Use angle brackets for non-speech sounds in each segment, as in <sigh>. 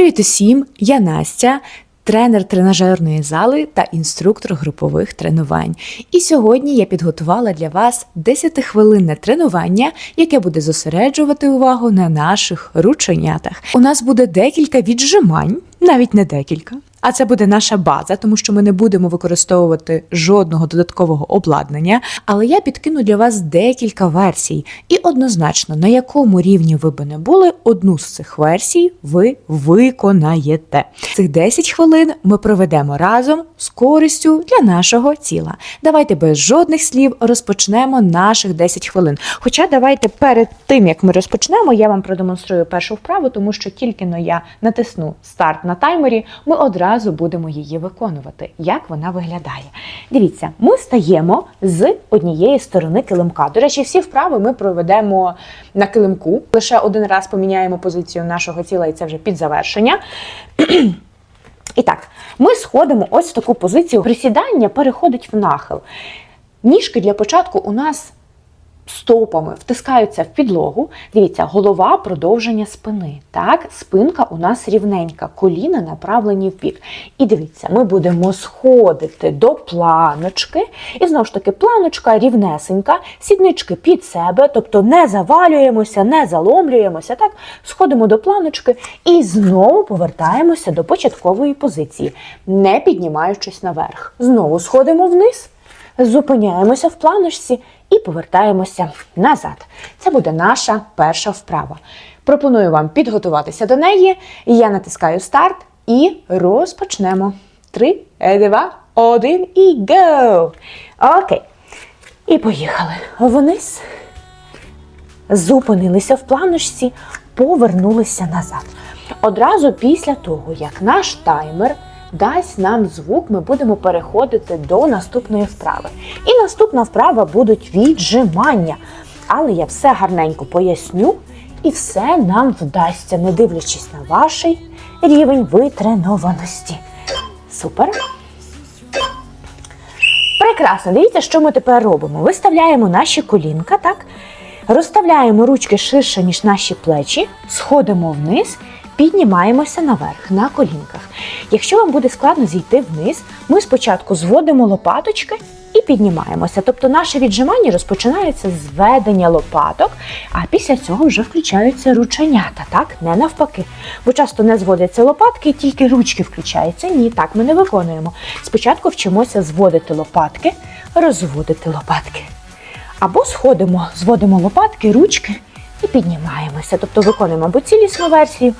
Привіт усім! Я Настя, тренер тренажерної зали та інструктор групових тренувань. І сьогодні я підготувала для вас 10-хвилинне тренування, яке буде зосереджувати увагу на наших рученятах. У нас буде декілька віджимань, навіть не декілька. А це буде наша база, тому що ми не будемо використовувати жодного додаткового обладнання. Але я підкину для вас декілька версій, і однозначно, на якому рівні ви би не були, одну з цих версій ви виконаєте. Цих 10 хвилин ми проведемо разом з користю для нашого тіла. Давайте без жодних слів розпочнемо наших 10 хвилин. Хоча давайте перед тим як ми розпочнемо, я вам продемонструю першу вправу, тому що тільки но я натисну старт на таймері, ми одразу будемо її виконувати. Як вона виглядає? Дивіться, ми стаємо з однієї сторони килимка. До речі, всі вправи ми проведемо на килимку. Лише один раз поміняємо позицію нашого тіла, і це вже під завершення. <clears throat> І так, ми сходимо ось в таку позицію. Присідання переходить в нахил. Ніжки для початку у нас стопами втискаються в підлогу. Дивіться, голова продовження спини. Так, спинка у нас рівненька, коліна направлені в бік. І дивіться, ми будемо сходити до планочки. І знову ж таки, планочка рівнесенька, сіднички під себе, тобто не завалюємося, не заломлюємося. Так, сходимо до планочки і знову повертаємося до початкової позиції, не піднімаючись наверх. Знову сходимо вниз. Зупиняємося в планочці і повертаємося назад. Це буде наша перша вправа. Пропоную вам підготуватися до неї. Я натискаю старт і розпочнемо. Три, два, один і go! Окей. І поїхали вниз. Зупинилися в планочці, повернулися назад. Одразу після того, як наш таймер дасть нам звук, ми будемо переходити до наступної вправи. І наступна вправа будуть віджимання. Але я все гарненько поясню, і все нам вдасться, не дивлячись на ваш рівень витренованості. Супер! Прекрасно, дивіться, що ми тепер робимо. Виставляємо наші колінка, так? Розставляємо ручки ширше, ніж наші плечі, сходимо вниз, піднімаємося наверх на колінках. Якщо вам буде складно зійти вниз, ми спочатку зводимо лопаточки і піднімаємося. Тобто наше віджимання розпочинається з ведення лопаток, а після цього вже включаються рученята, так? Не навпаки. Бо часто не зводяться лопатки, тільки ручки включаються. Ні, так ми не виконуємо. Спочатку вчимося зводити лопатки, розводити лопатки. Або сходимо, зводимо лопатки, ручки і піднімаємося. Тобто виконуємо або цілісну версію,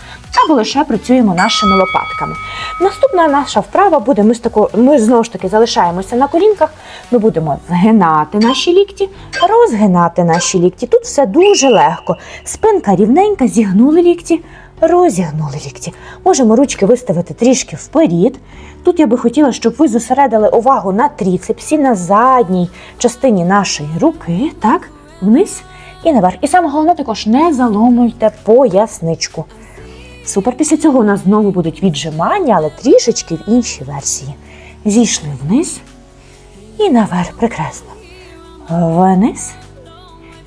або лише працюємо нашими лопатками. Наступна наша вправа буде: ми, тако, ми знову ж таки залишаємося на колінках. Ми будемо згинати наші лікті, розгинати наші лікті. Тут все дуже легко. Спинка рівненька, зігнули лікті, розігнули лікті. Можемо ручки виставити трішки вперед. Тут я би хотіла, щоб ви зосередили увагу на тріцепсі, на задній частині нашої руки, так, вниз і наверх. І саме головне також не заломуйте поясничку. Супер. Після цього у нас знову будуть віджимання, але трішечки в іншій версії. Зійшли вниз і наверх. Прекрасно. Вниз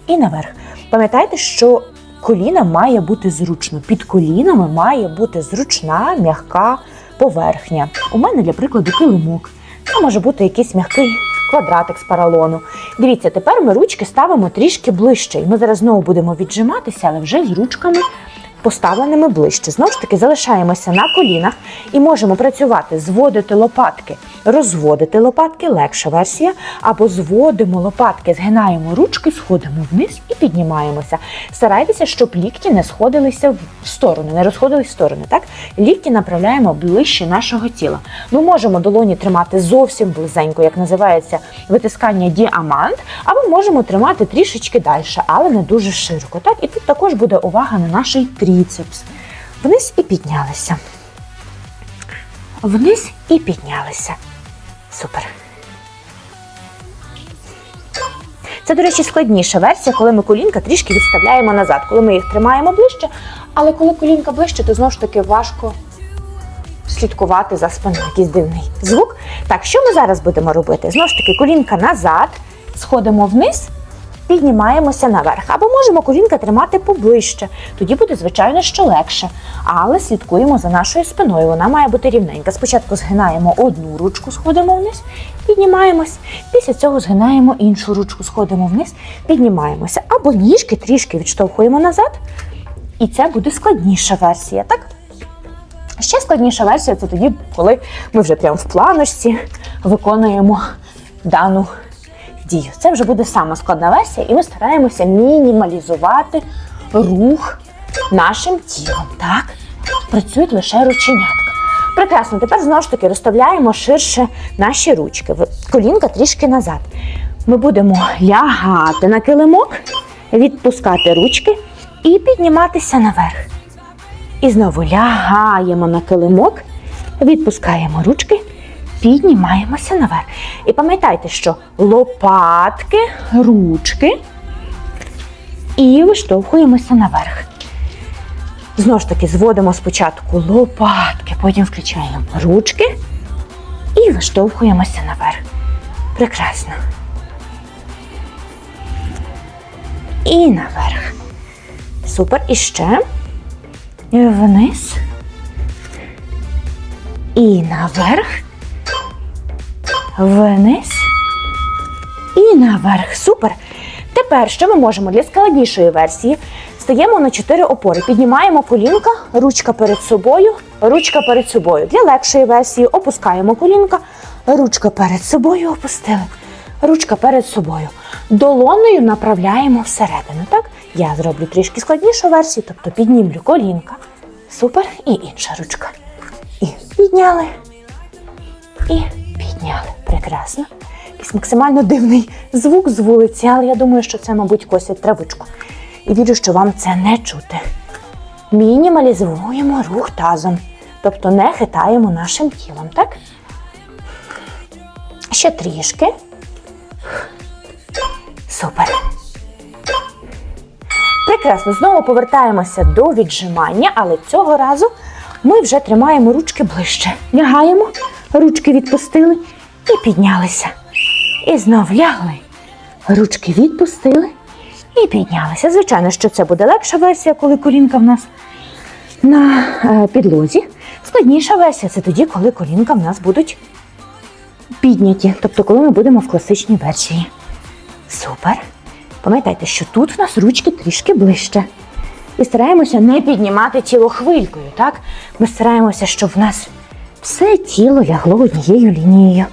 і наверх. Пам'ятайте, що коліна має бути зручно. Під колінами має бути зручна, м'яка поверхня. У мене, для прикладу, килимок. Це може бути якийсь м'який квадратик з паралону. Дивіться, тепер ми ручки ставимо трішки ближче. І ми зараз знову будемо віджиматися, але вже з ручками поставленими ближче. Знову ж таки, залишаємося на колінах і можемо працювати, зводити лопатки, розводити лопатки, легша версія, або зводимо лопатки, згинаємо ручки, сходимо вниз і піднімаємося. Старайтеся, щоб лікті не сходилися в сторони, не розходились в сторони. Так? Лікті направляємо ближче нашого тіла. Ми можемо долоні тримати зовсім близенько, як називається витискання діамант, або можемо тримати трішечки далі, але не дуже широко. Так? І тут також буде увага на наш тріцепс. Вниз і піднялися. Вниз і піднялися. Супер. Це, до речі, складніша версія, коли ми колінка трішки відставляємо назад, коли ми їх тримаємо ближче, але коли колінка ближче, то знову ж таки важко слідкувати за спиною. Якийсь дивний звук. Так, що ми зараз будемо робити? Знову ж таки, колінка назад, сходимо вниз піднімаємося наверх. Або можемо колінка тримати поближче. Тоді буде, звичайно, що легше. Але слідкуємо за нашою спиною. Вона має бути рівненька. Спочатку згинаємо одну ручку, сходимо вниз, піднімаємось. Після цього згинаємо іншу ручку, сходимо вниз, піднімаємося. Або ніжки трішки відштовхуємо назад. І це буде складніша версія, так? Ще складніша версія це тоді, коли ми вже прямо в планочці виконуємо дану дію. Це вже буде сама складна версія, і ми стараємося мінімалізувати рух нашим тілом. Так, працюють лише рученятка. Прекрасно, тепер знову ж таки розставляємо ширше наші ручки. Колінка трішки назад. Ми будемо лягати на килимок, відпускати ручки і підніматися наверх. І знову лягаємо на килимок, відпускаємо ручки, піднімаємося наверх. І пам'ятайте, що лопатки, ручки і виштовхуємося наверх. Знову ж таки, зводимо спочатку лопатки, потім включаємо ручки і виштовхуємося наверх. Прекрасно. І наверх. Супер. І ще. І вниз. І наверх. Вниз. І наверх. Супер. Тепер що ми можемо для складнішої версії? Стаємо на 4 опори, піднімаємо колінка, ручка перед собою, ручка перед собою. Для легшої версії опускаємо колінка, ручка перед собою опустили, ручка перед собою. Долоною направляємо всередину. Так? Я зроблю трішки складнішу версію, тобто піднімлю колінка. Супер. І інша ручка. І підняли. І підняли. Прекрасно. Якийсь максимально дивний звук з вулиці, але я думаю, що це, мабуть, косять травичку. І вірю, що вам це не чути. Мінімалізуємо рух тазом. Тобто не хитаємо нашим тілом, так? Ще трішки. Супер. Прекрасно, знову повертаємося до віджимання, але цього разу ми вже тримаємо ручки ближче. Лягаємо, ручки відпустили і піднялися. І знов лягли. Ручки відпустили і піднялися. Звичайно, що це буде легша версія, коли колінка в нас на е, підлозі. Складніша версія це тоді, коли колінка в нас будуть підняті, тобто коли ми будемо в класичній версії. Супер. Пам'ятайте, що тут в нас ручки трішки ближче. І стараємося не піднімати тіло хвилькою, так? Ми стараємося, щоб в нас все тіло лягло однією лінією.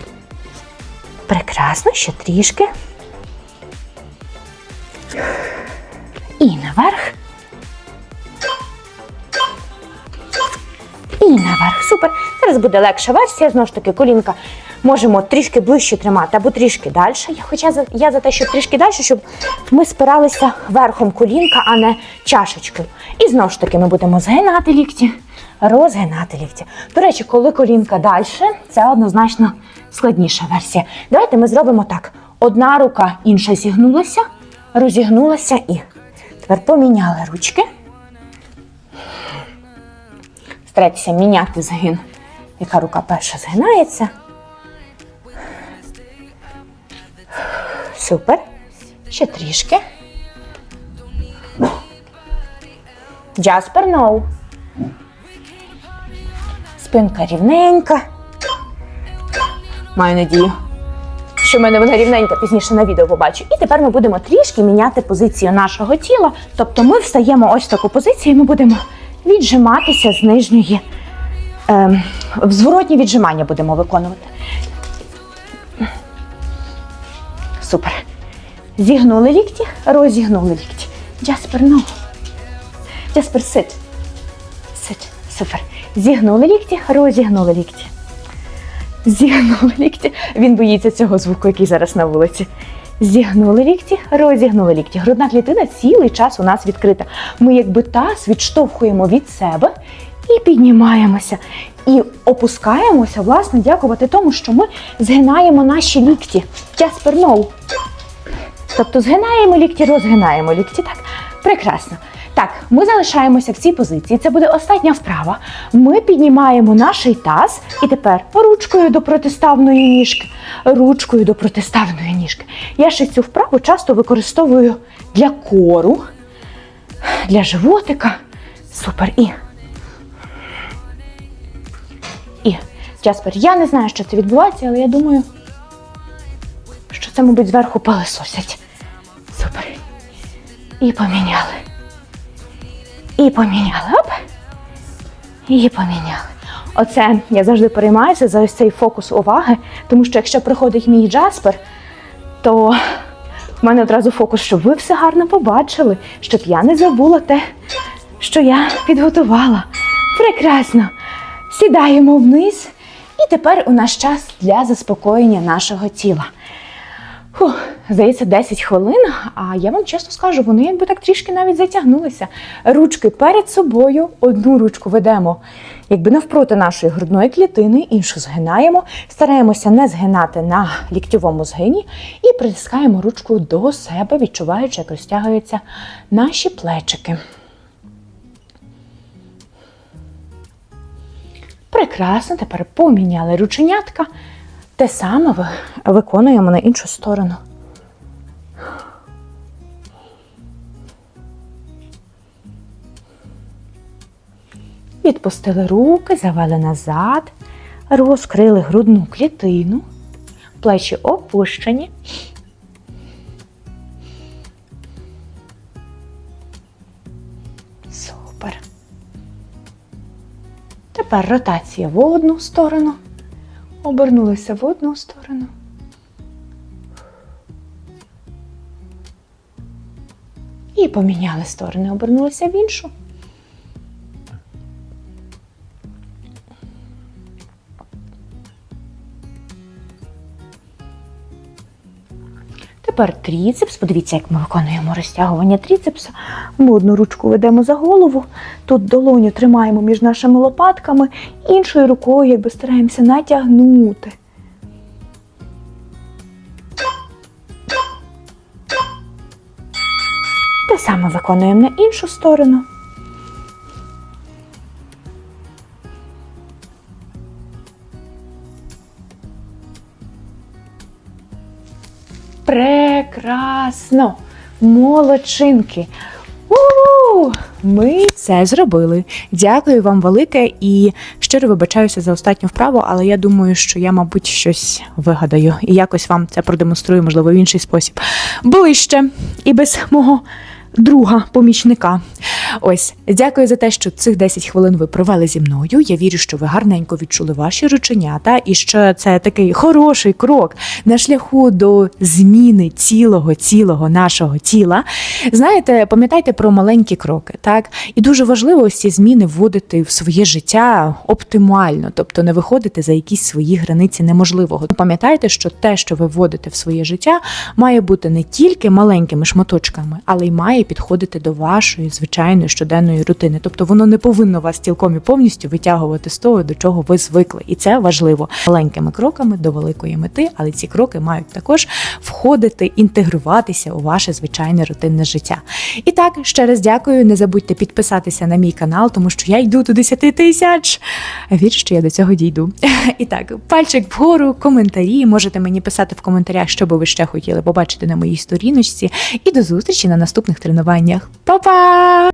Прекрасно, ще трішки. І наверх. І наверх. Супер. Зараз буде легша версія. Знову ж таки, колінка можемо трішки ближче тримати або трішки далі. Хоча я за те, щоб трішки далі, щоб ми спиралися верхом колінка, а не чашечкою. І знову ж таки ми будемо згинати лікті, розгинати лікті. До речі, коли колінка далі, це однозначно складніша версія. Давайте ми зробимо так: одна рука, інша зігнулася, розігнулася і. Тепер поміняли ручки. Старайтеся міняти згин, яка рука перша згинається. Супер. Ще трішки. Джаспер ноу. Спинка рівненька. Маю надію, що в мене вона рівненька пізніше на відео побачу. І тепер ми будемо трішки міняти позицію нашого тіла. Тобто ми встаємо ось в таку позицію, і ми будемо віджиматися з нижньої. Ем, зворотні віджимання будемо виконувати. Супер. Зігнули лікті, розігнули лікті. Джаспер, ну. Джаспер, сит. Сит. Супер. Зігнули лікті, розігнули лікті. Зігнули лікті. Він боїться цього звуку, який зараз на вулиці. Зігнули лікті, розігнули лікті. Грудна клітина цілий час у нас відкрита. Ми якби таз відштовхуємо від себе і піднімаємося. І опускаємося, власне, дякувати тому, що ми згинаємо наші лікті. Джаспер, ноу. Тобто згинаємо лікті, розгинаємо лікті. Так, прекрасно. Так, ми залишаємося в цій позиції. Це буде остання вправа. Ми піднімаємо наш таз і тепер ручкою до протиставної ніжки, ручкою до протиставної ніжки. Я ще цю вправу часто використовую для кору, для животика. Супер. І. Джаспер, я не знаю, що це відбувається, але я думаю, що це, мабуть, зверху пилисосять. Супер. І поміняли. І поміняли. Оп. І поміняли. Оце я завжди переймаюся за ось цей фокус уваги, тому що якщо приходить мій Джаспер, то в мене одразу фокус, щоб ви все гарно побачили, щоб я не забула те, що я підготувала. Прекрасно. Сідаємо вниз, і тепер у нас час для заспокоєння нашого тіла. Фух, здається, 10 хвилин, а я вам чесно скажу, вони якби так трішки навіть затягнулися. Ручки перед собою, одну ручку ведемо якби навпроти нашої грудної клітини, іншу згинаємо, стараємося не згинати на ліктьовому згині і притискаємо ручку до себе, відчуваючи, як розтягуються наші плечики. Прекрасно, тепер поміняли рученятка. Те саме виконуємо на іншу сторону. Відпустили руки, завели назад, розкрили грудну клітину, плечі опущені. Тепер ротація в одну сторону. Обернулися в одну сторону. І поміняли сторони, обернулися в іншу. Тепер тріцепс. Подивіться, як ми виконуємо розтягування тріцепса. Ми одну ручку ведемо за голову, тут долоню тримаємо між нашими лопатками, іншою рукою якби стараємося натягнути. Те саме виконуємо на іншу сторону. Прекрасно! Молодчинки! У! Ми це зробили. Дякую вам велике і щиро вибачаюся за останню вправу, але я думаю, що я, мабуть, щось вигадаю і якось вам це продемонструю, можливо, в інший спосіб. Ближче і без мого друга помічника. Ось, дякую за те, що цих 10 хвилин ви провели зі мною. Я вірю, що ви гарненько відчули ваші рученята, і що це такий хороший крок на шляху до зміни цілого цілого нашого тіла. Знаєте, пам'ятайте про маленькі кроки, так? І дуже важливо ось ці зміни вводити в своє життя оптимально, тобто не виходити за якісь свої границі неможливого. Пам'ятайте, що те, що ви вводите в своє життя, має бути не тільки маленькими шматочками, але й має підходити до вашої звичайної щоденної рутини. Тобто воно не повинно вас цілком і повністю витягувати з того, до чого ви звикли. І це важливо маленькими кроками до великої мети, але ці кроки мають також входити, інтегруватися у ваше звичайне рутинне життя. І так, ще раз дякую. Не забудьте підписатися на мій канал, тому що я йду до 10 тисяч. Вірю, що я до цього дійду. <laughs> І так, пальчик вгору, коментарі. Можете мені писати в коментарях, що би ви ще хотіли побачити на моїй сторіночці. І до зустрічі на наступних тренуваннях. Па-па!